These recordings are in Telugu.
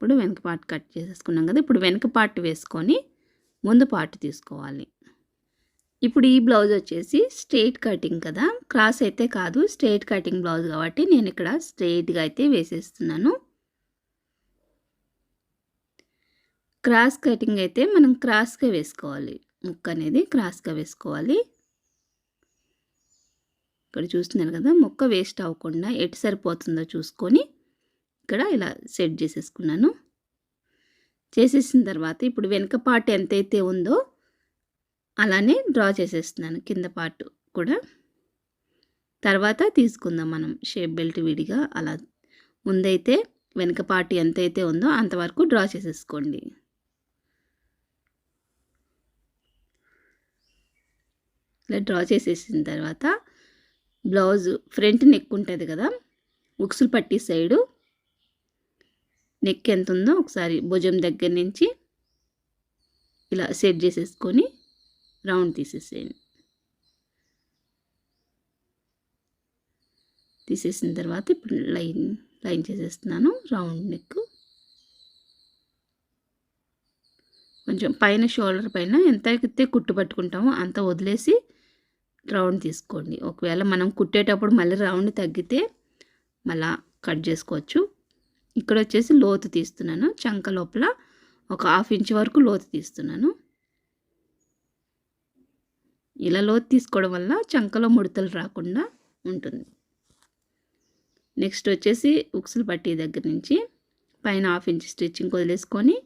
ఇప్పుడు వెనక పార్ట్ కట్ చేసేసుకున్నాం కదా ఇప్పుడు వెనక పార్ట్ వేసుకొని ముందు పార్ట్ తీసుకోవాలి. ఇప్పుడు ఈ బ్లౌజ్ వచ్చేసి స్ట్రెయిట్ కటింగ్ కదా క్రాస్ అయితే కాదు స్ట్రెయిట్ కటింగ్ బ్లౌజ్ కాబట్టి నేను ఇక్కడ స్ట్రెయిట్గా అయితే వేసేస్తున్నాను. క్రాస్ కటింగ్ అయితే మనం క్రాస్గా వేసుకోవాలి ముక్క అనేది క్రాస్గా వేసుకోవాలి. ఇక్కడ చూస్తున్నారు కదా ముక్క వేస్ట్ అవ్వకుండా ఎటు సరిపోతుందో చూసుకొని ఇక్కడ ఇలా సెట్ చేసేసుకున్నాను. చేసేసిన తర్వాత ఇప్పుడు వెనక పార్ట్ ఎంతైతే ఉందో అలానే డ్రా చేసేస్తున్నాను కింద పార్ట్ కూడా. తర్వాత తీసుకుందాం మనం షేప్ బెల్ట్ విడిగా. అలా ముందైతే వెనుక పార్ట్ ఎంతైతే ఉందో అంతవరకు డ్రా చేసేసుకోండి. ఇలా డ్రా చేసేసిన తర్వాత బ్లౌజ్ ఫ్రంట్ నెక్ ఉంటుంది కదా ఉక్సులు పట్టి సైడు నెక్ ఎంత ఉందో ఒకసారి భుజం దగ్గర నుంచి ఇలా సెట్ చేసేసుకొని రౌండ్ తీసేసేయండి. తీసేసిన తర్వాత ఇప్పుడు లైన్ లైన్ చేసేస్తున్నాను రౌండ్ నెక్. కొంచెం పైన షోల్డర్ పైన ఎంత కుట్టు పట్టుకుంటామో అంత వదిలేసి రౌండ్ తీసుకోండి. ఒకవేళ మనం కుట్టేటప్పుడు మళ్ళీ రౌండ్ తగ్గితే మళ్ళా కట్ చేసుకోవచ్చు. ఇక్కడ వచ్చేసి లోతు తీస్తున్నాను. చంక లోపల ఒక హాఫ్ ఇంచ్ వరకు లోతు తీస్తున్నాను. ఇలా లోతు తీసుకోవడం వల్ల చంకలో ముడతలు రాకుండా ఉంటుంది. నెక్స్ట్ వచ్చేసి ఉక్సులు పట్టి దగ్గర నుంచి పైన హాఫ్ ఇంచ్ స్టిచ్చింగ్ వదిలేసుకొని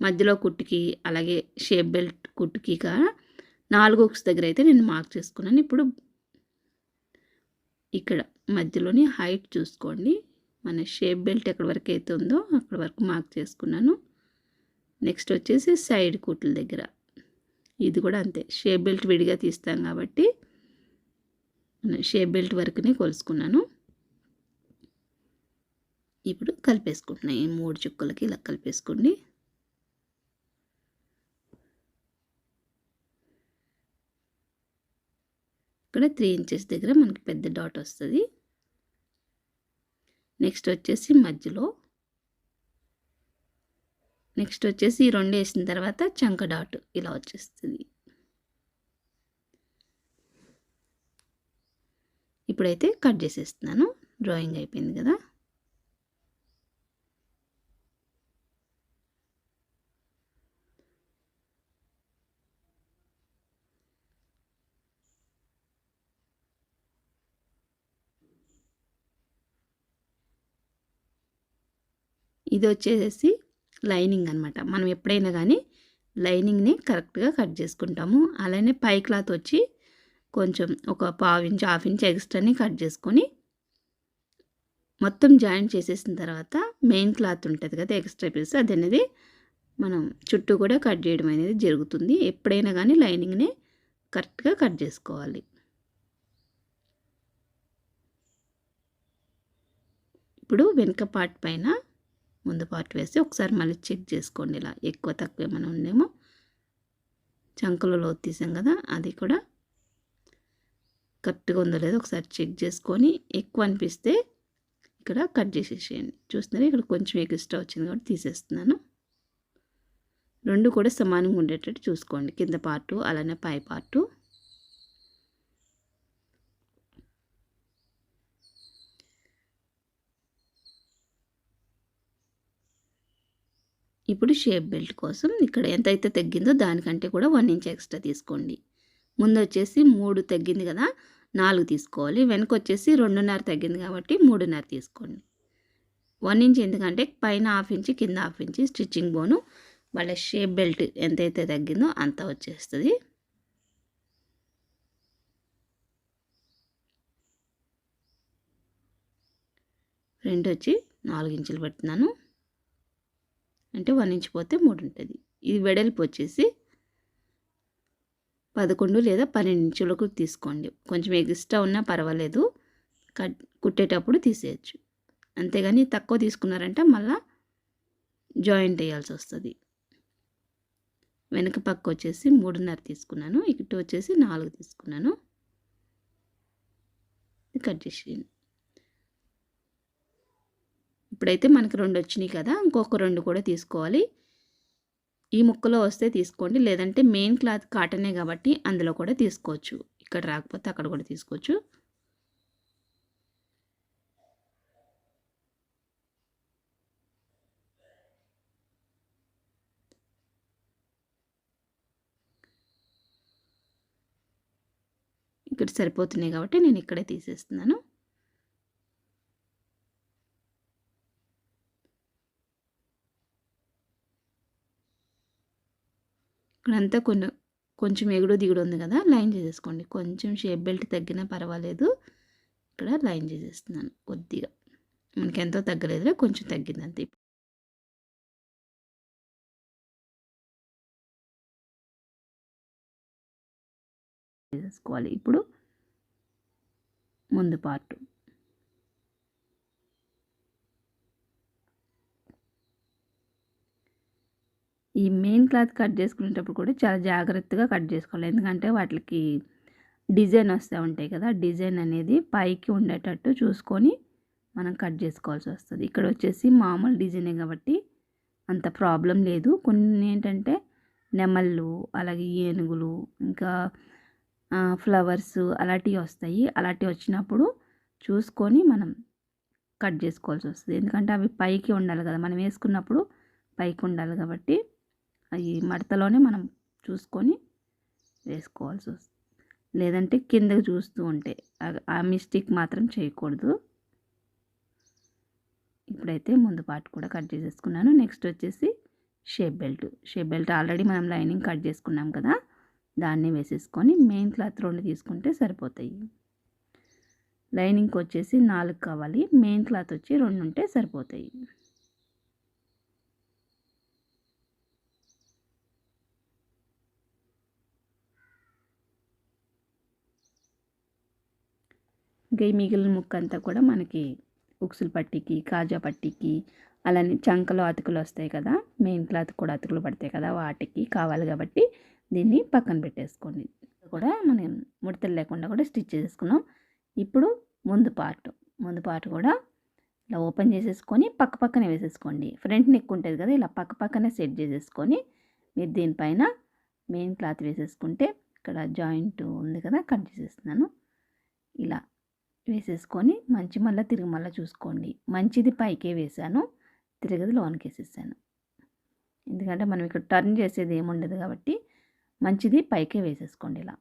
మధ్యలో కుట్టుకి అలాగే షేప్ బెల్ట్ కుట్టుకి నాలుగు ఉక్స్ దగ్గర అయితే నేను మార్క్ చేసుకున్నాను. ఇప్పుడు ఇక్కడ మధ్యలోని హైట్ చూసుకోండి. మన షేప్ బెల్ట్ ఎక్కడి వరకు అయితే ఉందో అక్కడ వరకు మార్క్ చేసుకున్నాను. నెక్స్ట్ వచ్చేసి సైడ్ కుట్ల దగ్గర. ఇది కూడా అంతే. షేప్ బెల్ట్ విడిగా తీస్తాం కాబట్టి షేప్ బెల్ట్ వరకునే కొలుసుకున్నాను. ఇప్పుడు కలిపేసుకుంటున్నాను ఈ మూడు చుక్కలకి ఇలా కలిపేసుకోండి. ఇక్కడ త్రీ ఇంచెస్ దగ్గర మనకి పెద్ద డాట్ వస్తుంది. నెక్స్ట్ వచ్చేసి మధ్యలో. నెక్స్ట్ వచ్చేసి ఈ రెండు వేసిన తర్వాత చంక డాట్ ఇలా వచ్చేస్తుంది. ఇప్పుడైతే కట్ చేసేస్తున్నాను. డ్రాయింగ్ అయిపోయింది కదా. ఇది వచ్చేసి లైనింగ్ అనమాట మనం ఎప్పుడైనా కానీ లైనింగ్ని కరెక్ట్గా కట్ చేసుకుంటాము. అలానే పై క్లాత్ వచ్చి కొంచెం ఒక పావు ఇంచ్ హాఫ్ ఇంచ్ ఎక్స్ట్రాని కట్ చేసుకొని మొత్తం జాయింట్ చేసేసిన తర్వాత మెయిన్ క్లాత్ ఉంటుంది కదా ఎక్స్ట్రా పీస్ అది అనేది మనం చుట్టూ కూడా కట్ చేయడం అనేది జరుగుతుంది. ఎప్పుడైనా కానీ లైనింగ్ని కరెక్ట్గా కట్ చేసుకోవాలి. ఇప్పుడు వెనుక పార్ట్ పైన ముందు పార్ట్ వేసి ఒకసారి మళ్ళీ చెక్ చేసుకోండి ఇలా ఎక్కువ తక్కువ ఏమైనా ఉందేమో. చంకలో లోతు తీసాం కదా అది కూడా కరెక్ట్గా ఉందో లేదో ఒకసారి చెక్ చేసుకొని ఎక్కువ అనిపిస్తే ఇక్కడ కట్ చేసేసేయండి. చూస్తున్నారు ఇక్కడ కొంచెం ఎక్స్ట్రా వచ్చింది కాబట్టి తీసేస్తున్నాను. రెండు కూడా సమానంగా ఉండేటట్టు చూసుకోండి. కింద పార్టు అలానే పై పార్టు ఇప్పుడు షేప్ బెల్ట్ కోసం ఇక్కడ ఎంత అయితే తగ్గిందో దానికంటే కూడా వన్ ఇంచ్ ఎక్స్ట్రా తీసుకోండి. ముందు వచ్చేసి మూడు తగ్గింది కదా నాలుగు తీసుకోవాలి. వెనక వచ్చేసి రెండున్నర తగ్గింది కాబట్టి మూడున్నర తీసుకోండి. వన్ ఇంచ్ ఎందుకంటే పైన హాఫ్ ఇంచ్ కింద హాఫ్ ఇంచ్ స్టిచ్చింగ్ బోను. వాళ్ళ షేప్ బెల్ట్ ఎంతైతే తగ్గిందో అంత వచ్చేస్తుంది. రెండు వచ్చి నాలుగు ఇంచులు పెడుతున్నాను. అంటే వన్ ఇంచ్ పోతే మూడు ఉంటుంది. ఇది వెడల్పు వచ్చేసి పదకొండు లేదా పన్నెండు ఇంచులకు తీసుకోండి. కొంచెం ఎక్స్ట్రా ఉన్నా పర్వాలేదు. కట్ కుట్టేటప్పుడు తీసేయచ్చు. అంతేగాని తక్కువ తీసుకున్నారంటే మళ్ళా జాయింట్ వేయాల్సి వస్తుంది. వెనక పక్క వచ్చేసి మూడున్నర తీసుకున్నాను. ఇటు వచ్చేసి నాలుగు తీసుకున్నాను. కట్ చేసి ఇప్పుడైతే మనకి రెండు వచ్చినాయి కదా ఇంకొక రెండు కూడా తీసుకోవాలి. ఈ ముక్కలో వస్తే తీసుకోండి లేదంటే మెయిన్ క్లాత్ కాటనే కాబట్టి అందులో కూడా తీసుకోవచ్చు. ఇక్కడ రాకపోతే అక్కడ కూడా తీసుకోవచ్చు. ఇక్కడ సరిపోతున్నాయి కాబట్టి నేను ఇక్కడే తీసేస్తున్నాను. ఇక్కడంతా కొన్ని కొంచెం ఎగుడు దిగుడు ఉంది కదా లైన్ చేసేసుకోండి. కొంచెం షేప్ బెల్ట్ తగ్గినా పర్వాలేదు. ఇక్కడ లైన్ చేసేస్తున్నాను కొద్దిగా. మనకి ఎంతో తగ్గలేదులే కొంచెం తగ్గింది అంతే. చేసేసుకోవాలి. ఇప్పుడు ముందు పార్ట్ ఈ మెయిన్ క్లాత్ కట్ చేసుకునేటప్పుడు కూడా చాలా జాగ్రత్తగా కట్ చేసుకోవాలి. ఎందుకంటే వాటికి డిజైన్ వస్తూ ఉంటాయి కదా డిజైన్ అనేది పైకి ఉండేటట్టు చూసుకొని మనం కట్ చేసుకోవాల్సి వస్తుంది. ఇక్కడ వచ్చేసి మామూలు డిజైనే కాబట్టి అంత ప్రాబ్లం లేదు. కొన్ని ఏంటంటే నెమళ్ళు అలాగే ఏనుగులు ఇంకా ఫ్లవర్స్ అలాంటివి వస్తాయి. అలాంటివి వచ్చినప్పుడు చూసుకొని మనం కట్ చేసుకోవాల్సి వస్తుంది. ఎందుకంటే అవి పైకి ఉండాలి కదా మనం వేసుకున్నప్పుడు పైకి ఉండాలి కాబట్టి అవి మడతలోనే మనం చూసుకొని వేసుకోవాల్సి వస్తుంది లేదంటే కిందకు చూస్తూ ఉంటే. ఆ మిస్టేక్ మాత్రం చేయకూడదు. ఇప్పుడైతే ముందు పార్ట్ కూడా కట్ చేసేసుకున్నాను. నెక్స్ట్ వచ్చేసి shape belt. Shape belt already మనం లైనింగ్ కట్ చేసుకున్నాం కదా. దాన్ని వేసేసుకొని మెయిన్ క్లాత్ రెండు తీసుకుంటే సరిపోతాయి. లైనింగ్కి వచ్చేసి నాలుగు కావాలి. మెయిన్ క్లాత్ వచ్చి రెండు ఉంటే సరిపోతాయి. ఇంకా ఈ మిగిలిన ముక్క అంతా కూడా మనకి ఉక్సుల పట్టికి కాజా పట్టికి అలానే చంకలో అతుకులు వస్తాయి కదా మెయిన్ క్లాత్ కూడా అతుకులు పడతాయి కదా వాటికి కావాలి కాబట్టి దీన్ని పక్కన పెట్టేసుకోండి. కూడా మనం ముడతలు లేకుండా కూడా స్టిచ్ చేసుకున్నాం ఇప్పుడు ముందు పార్ట్ ముందు పార్ట్ కూడా ఇలా ఓపెన్ చేసేసుకొని పక్క పక్కనే వేసేసుకోండి. ఫ్రంట్ నెక్ ఉంటుంది కదా ఇలా పక్క పక్కనే సెట్ చేసేసుకొని మీరు దీనిపైన మెయిన్ క్లాత్ వేసేసుకుంటే ఇక్కడ జాయింట్ ఉంది కదా కట్ చేసేస్తున్నాను. ఇలా వేసేసుకొని మంచి మళ్ళీ తిరిగి మళ్ళీ చూసుకోండి. మంచిది పైకే వేసాను తిరగది లోనికి వేసేసాను ఎందుకంటే మనం ఇక్కడ టర్న్ చేసేది ఏముండదు కాబట్టి మంచిది పైకే వేసేసుకోండి ఇలా.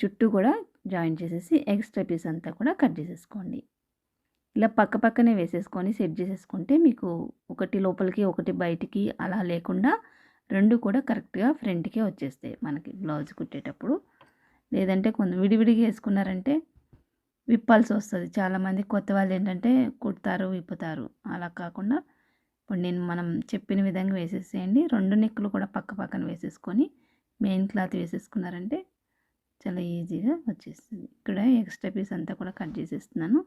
చుట్టూ కూడా జాయిన్ చేసేసి ఎక్స్ట్రా పీస్ అంతా కూడా కట్ చేసేసుకోండి. ఇలా పక్క పక్కనే వేసేసుకొని సెట్ చేసేసుకుంటే మీకు ఒకటి లోపలికి ఒకటి బయటికి అలా లేకుండా రెండు కూడా కరెక్ట్గా ఫ్రంట్కే వచ్చేస్తాయి మనకి బ్లౌజ్ కుట్టేటప్పుడు. లేదంటే కొంత విడివిడిగా వేసుకున్నారంటే విప్పాల్సి వస్తుంది చాలామంది కొత్త వాళ్ళు ఏంటంటే కుడతారు విప్పుతారు. అలా కాకుండా ఇప్పుడు నేను మనం చెప్పిన విధంగా వేసేసేయండి. రెండు నెక్కులు కూడా పక్క పక్కన వేసేసుకొని మెయిన్ క్లాత్ వేసేసుకున్నారంటే చాలా ఈజీగా వచ్చేస్తుంది. ఇక్కడ ఎక్స్ట్రా పీస్ అంతా కూడా కట్ చేసేస్తున్నాను.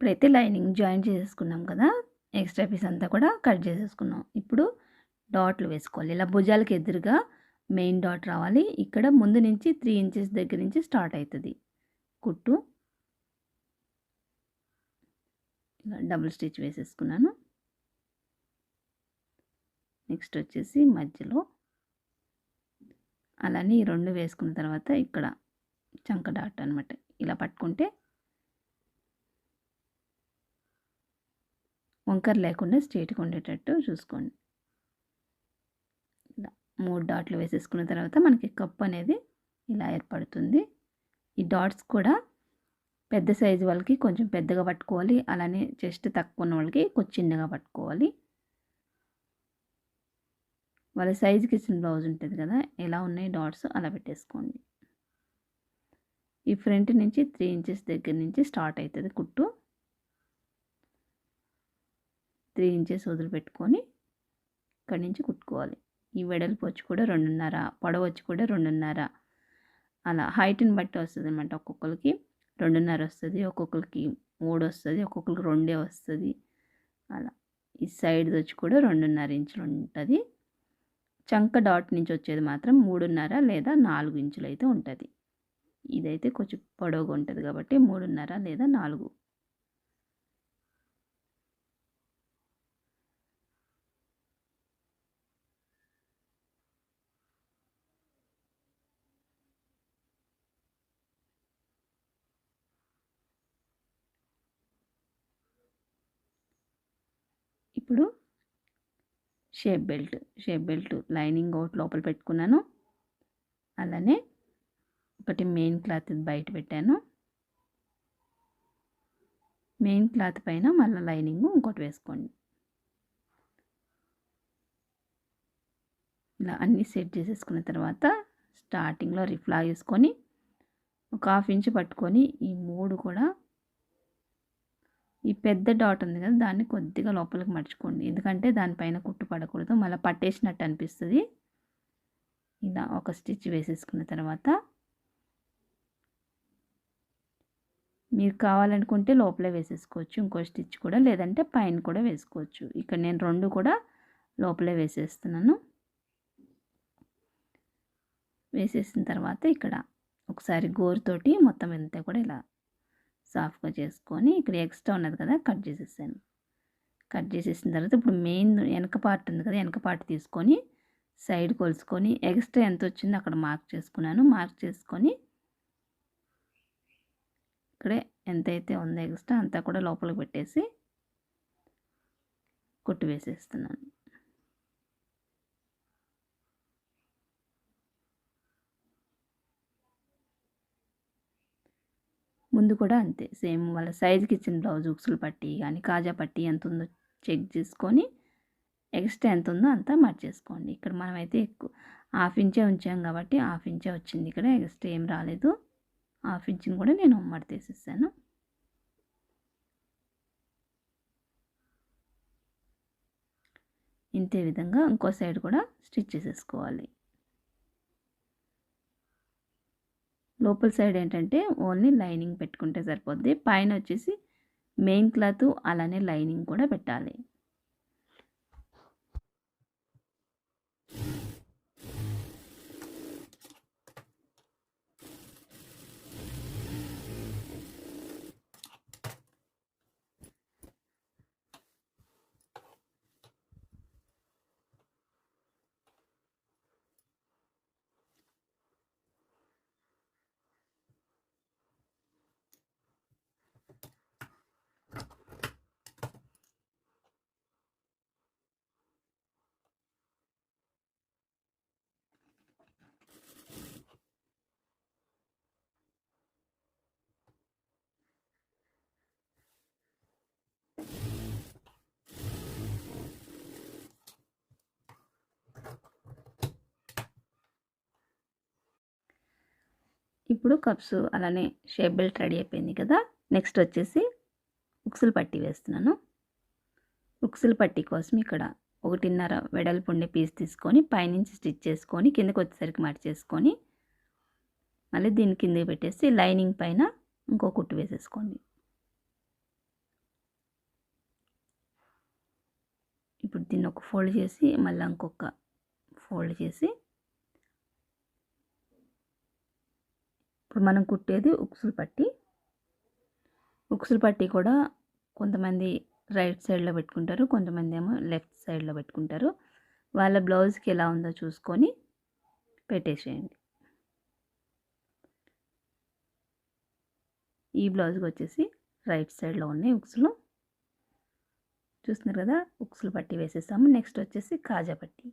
ఇప్పుడైతే లైనింగ్ జాయిన్ చేసేసుకున్నాం కదా ఎక్స్ట్రా పీస్ అంతా కూడా కట్ చేసేసుకున్నాం. ఇప్పుడు డాట్లు వేసుకోవాలి. ఇలా భుజాలకు ఎదురుగా మెయిన్ డాట్ రావాలి. ఇక్కడ ముందు నుంచి త్రీ ఇంచెస్ దగ్గర నుంచి స్టార్ట్ అవుతుంది. కుట్టు. ఇలా డబుల్ స్టిచ్ వేసేసుకున్నాను. నెక్స్ట్ వచ్చేసి మధ్యలో అలానే ఈ రెండు వేసుకున్న తర్వాత ఇక్కడ చంక డాట్ అనమాట ఇలా పట్టుకుంటే వంకర లేకుండా స్ట్రేట్గా ఉండేటట్టు చూసుకోండి. మూడు డాట్లు వేసేసుకున్న తర్వాత మనకి కప్ అనేది ఇలా ఏర్పడుతుంది. ఈ డాట్స్ కూడా పెద్ద సైజు వాళ్ళకి కొంచెం పెద్దగా పట్టుకోవాలి. అలానే చెస్ట్ తక్కువ ఉన్న వాళ్ళకి కొంచెం చిన్నగా పట్టుకోవాలి. వాళ్ళ సైజుకి ఇచ్చిన బ్లౌజ్ ఉంటుంది కదా ఎలా ఉన్నాయి డాట్స్ అలా పెట్టేసుకోండి. ఈ ఫ్రంట్ నుంచి త్రీ ఇంచెస్ దగ్గర నుంచి స్టార్ట్ అవుతుంది కుట్టు. త్రీ ఇంచెస్ వదిలిపెట్టుకొని ఇక్కడి నుంచి కుట్టుకోవాలి. ఈ వెడల్పు వచ్చి కూడా రెండున్నర పొడవు వచ్చి కూడా రెండున్నర. అలా హైట్ని బట్టి వస్తుంది అనమాట ఒక్కొక్కరికి. రెండున్నర వస్తుంది ఒక్కొక్కరికి మూడు వస్తుంది ఒక్కొక్కరికి రెండే వస్తుంది. అలా ఈ సైడ్ వచ్చి కూడా రెండున్నర ఇంచులు ఉంటుంది. చంక డాట్ నుంచి వచ్చేది మాత్రం మూడున్నర లేదా నాలుగు ఇంచులు అయితే ఉంటుంది. ఇదైతే కొంచెం పొడవుగా ఉంటుంది కాబట్టి మూడున్నర లేదా నాలుగు. ఇప్పుడు shape belt shape belt lining ఒకటి లోపల పెట్టుకున్నాను. అలానే ఒకటి మెయిన్ క్లాత్ బయట పెట్టాను. మెయిన్ క్లాత్ పైన మళ్ళీ లైనింగ్ ఇంకోటి వేసుకోండి. ఇలా అన్నీ సెట్ చేసేసుకున్న తర్వాత స్టార్టింగ్లో రిఫ్లా వేసుకొని ఒక హాఫ్ ఇంచ్ పట్టుకొని ఈ మూడు కూడా ఈ పెద్ద డాట్ ఉంది కదా దాన్ని కొద్దిగా లోపలికి మర్చుకోండి. ఎందుకంటే దానిపైన కుట్టు పడకూడదు. మళ్ళీ పట్టేసినట్టు అనిపిస్తుంది. ఇలా ఒక స్టిచ్ వేసేసుకున్న తర్వాత మీరు కావాలనుకుంటే లోపలే వేసేసుకోవచ్చు. ఇంకో స్టిచ్ కూడా లేదంటే పైన కూడా వేసుకోవచ్చు. ఇక్కడ నేను రెండు కూడా లోపలే వేసేస్తున్నాను. వేసేసిన తర్వాత ఇక్కడ ఒకసారి గోరుతోటి మొత్తం అంతా కూడా ఇలా సాఫ్ట్గా చేసుకొని ఇక్కడ ఎక్స్ట్రా ఉన్నది కదా కట్ చేసేసాను. కట్ చేసేసిన తర్వాత ఇప్పుడు మెయిన్ వెనక పార్ట్ ఉంది కదా వెనక పార్ట్ తీసుకొని సైడ్ కొలుసుకొని ఎక్స్ట్రా ఎంత వచ్చిందో అక్కడ మార్క్ చేసుకున్నాను. మార్క్ చేసుకొని ఇక్కడే ఎంతైతే ఉందో ఎక్స్ట్రా అంతా కూడా లోపలికి పెట్టేసి కొట్టు వేసేస్తున్నాను. ముందు కూడా అంతే. సేమ్ వాళ్ళ సైజుకి ఇచ్చిన బ్లౌజ్ ఉక్సులు పట్టి కానీ కాజా పట్టి ఎంత ఉందో చెక్ చేసుకొని ఎక్స్ట్రా ఎంత ఉందో అంతా మార్చేసుకోండి. ఇక్కడ మనమైతే ఎక్కువ హాఫ్ ఇంచే ఉంచాం కాబట్టి హాఫ్ ఇంచే వచ్చింది ఇక్కడ. ఎక్స్ట్రా ఏం రాలేదు. హాఫ్ ఇంచ్ని కూడా నేను మడతేసేసాను. ఇంతే విధంగా ఇంకో సైడ్ కూడా స్టిచ్ చేసేసుకోవాలి. లోపల సైడ్ ఏంటంటే ఓన్లీ లైనింగ్ పెట్టుకుంటే సరిపోద్ది. పైన వచ్చేసి మెయిన్ క్లాత్ అలానే లైనింగ్ కూడా పెట్టాలి. ఇప్పుడు కప్స్ అలానే షేప్ బెల్ట్ రెడీ అయిపోయింది కదా. నెక్స్ట్ వచ్చేసి ఉక్సులు పట్టి వేస్తున్నాను. ఉక్సులు పట్టి కోసం ఇక్కడ ఒకటిన్నర వెడల్పు ఉండే పీస్ తీసుకొని పైనుంచి స్టిచ్ చేసుకొని కిందకి వచ్చేసరికి మార్చేసుకొని మళ్ళీ దీని కిందకి పెట్టేసి లైనింగ్ పైన ఇంకో కుట్టు వేసేసుకోండి. ఇప్పుడు దీన్ని ఒక ఫోల్డ్ చేసి మళ్ళీ ఇంకొక ఫోల్డ్ చేసి ఇప్పుడు మనం కుట్టేది ఉక్సులు పట్టి. ఉక్సులు పట్టి కూడా కొంతమంది రైట్ సైడ్లో పెట్టుకుంటారు కొంతమంది ఏమో లెఫ్ట్ సైడ్లో పెట్టుకుంటారు. వాళ్ళ బ్లౌజ్కి ఎలా ఉందో చూసుకొని పెట్టేసేయండి. ఈ బ్లౌజ్కి వచ్చేసి రైట్ సైడ్లో ఉన్నాయి ఉక్సులు. చూస్తున్నారు కదా ఉక్సులు పట్టి వేసేసాము. నెక్స్ట్ వచ్చేసి కాజా పట్టి.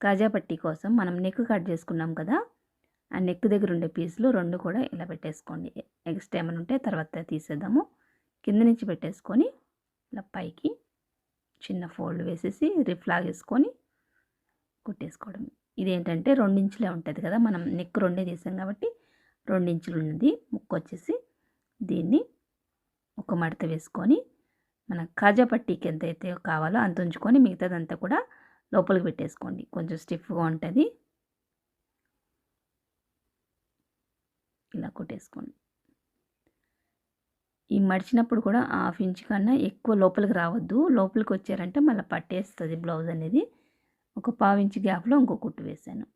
కాజా పట్టి కోసం మనం నెక్ కట్ చేసుకున్నాం కదా ఆ నెక్ దగ్గర ఉండే పీసులు రెండు కూడా ఇలా పెట్టేసుకోండి. ఎక్స్ట్రా ఏమైనా ఉంటే తర్వాత తీసేద్దాము. కింద నుంచి పెట్టేసుకొని ఇలా పైకి చిన్న ఫోల్డ్ వేసేసి రిఫ్లాగ్ వేసుకొని కుట్టేసుకోవడం. ఇదేంటంటే రెండించులే ఉంటుంది కదా మనం నెక్ రెండే తీసాం కాబట్టి రెండించులు ఉన్నది. ముక్కు వచ్చేసి దీన్ని ఒక మడత వేసుకొని మన కాజా పట్టీకి ఎంతైతే కావాలో అంత ఉంచుకొని మిగతాదంతా కూడా లోపలికి పెట్టేసుకోండి. కొంచెం స్టిఫ్గా ఉంటుంది. ఇలా కుట్టేసుకోండి. ఈ మడిచినప్పుడు కూడా హాఫ్ ఇంచ్ కన్నా ఎక్కువ లోపలికి రావద్దు. లోపలికి వచ్చారంటే మళ్ళీ పట్టేస్తుంది బ్లౌజ్ అనేది. ఒక పావు ఇంచ్ గ్యాప్లో ఇంకో కుట్టు వేసాను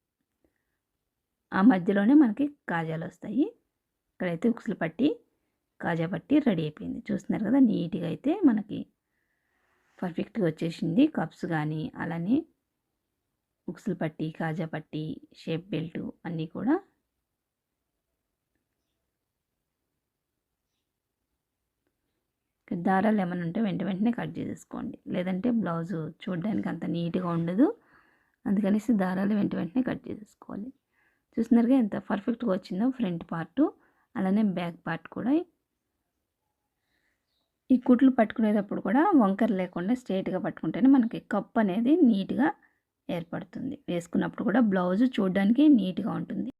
ఆ మధ్యలోనే మనకి కాజాలు వస్తాయి. ఇక్కడైతే ఉక్సులు పట్టి కాజా పట్టి రెడీ అయిపోయింది. చూస్తున్నారు కదా నీట్గా అయితే మనకి పర్ఫెక్ట్గా వచ్చేసింది. కప్స్ కానీ అలానే ఉక్సులు పట్టి కాజా పట్టి షేప్ బెల్ట్ అన్నీ కూడా దారాలు ఏమైనా ఉంటే వెంట వెంటనే కట్ చేసేసుకోండి. లేదంటే బ్లౌజు చూడడానికి అంత నీట్గా ఉండదు. అందుకనేసి దారాలు వెంట వెంటనే కట్ చేసేసుకోవాలి. చూస్తున్నారుగా ఎంత పర్ఫెక్ట్గా వచ్చిందో ఫ్రంట్ పార్ట్ అలానే బ్యాక్ పార్ట్ కూడా. ఈ కుట్లు పట్టుకునేటప్పుడు కూడా వంకర లేకుండా స్ట్రైట్గా పట్టుకుంటేనే మనకి కప్ అనేది నీట్గా ఏర్పడుతుంది. వేసుకున్నప్పుడు కూడా బ్లౌజ్ చూడడానికి నీట్గా ఉంటుంది.